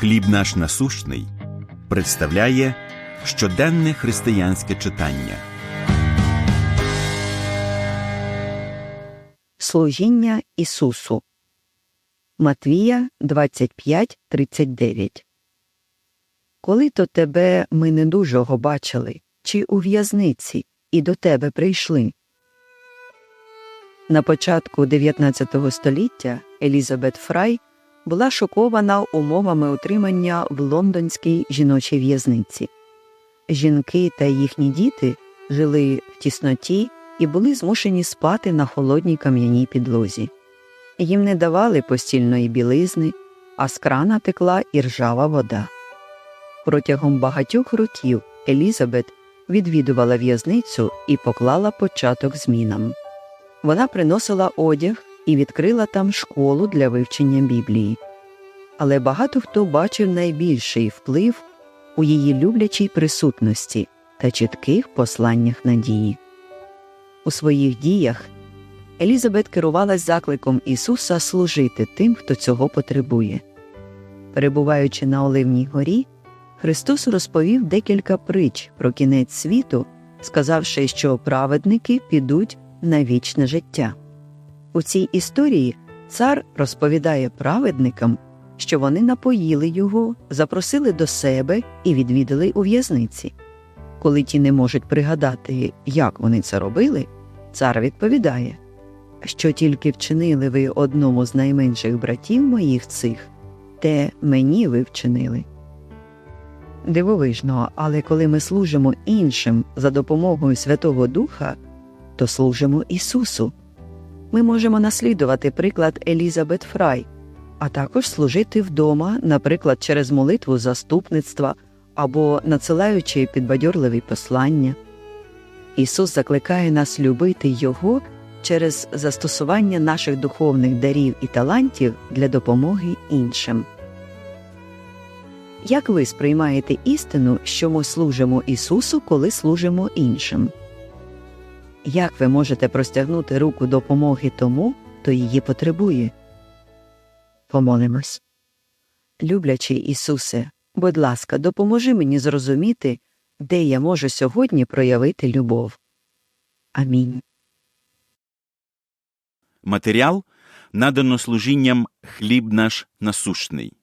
Хліб наш насущний представляє щоденне християнське читання. Служіння Ісусу. Матвія 25.39 Коли то тебе ми недужого бачили, чи у в'язниці, і до тебе прийшли. На початку 19 століття Елізабет Фрай була шокована умовами утримання в лондонській жіночій в'язниці. Жінки та їхні діти жили в тісноті і були змушені спати на холодній кам'яній підлозі. Їм не давали постільної білизни, а з крана текла іржава вода. Протягом багатьох років Елізабет відвідувала в'язницю і поклала початок змінам. Вона приносила одяг і відкрила там школу для вивчення Біблії. Але багато хто бачив найбільший вплив у її люблячій присутності та чітких посланнях надії. У своїх діях Елізабет керувалась закликом Ісуса служити тим, хто цього потребує. Перебуваючи на Оливній горі, Христос розповів декілька притч про кінець світу, сказавши, що праведники підуть на вічне життя. У цій історії цар розповідає праведникам, що вони напоїли його, запросили до себе і відвідали у в'язниці. Коли ті не можуть пригадати, як вони це робили, цар відповідає, що тільки вчинили ви одному з найменших братів моїх цих, те мені ви вчинили. Дивовижно, але коли ми служимо іншим за допомогою Святого Духа, то служимо Ісусу. Ми можемо наслідувати приклад Елізабет Фрай, а також служити вдома, наприклад, через молитву заступництва або надсилаючи підбадьорливі послання. Ісус закликає нас любити Його через застосування наших духовних дарів і талантів для допомоги іншим. Як ви сприймаєте істину, що ми служимо Ісусу, коли служимо іншим? Як ви можете простягнути руку допомоги тому, хто її потребує? Помолимось. Люблячий Ісусе, будь ласка, допоможи мені зрозуміти, де я можу сьогодні проявити любов. Амінь. Матеріал надано служінням Хліб наш насущний.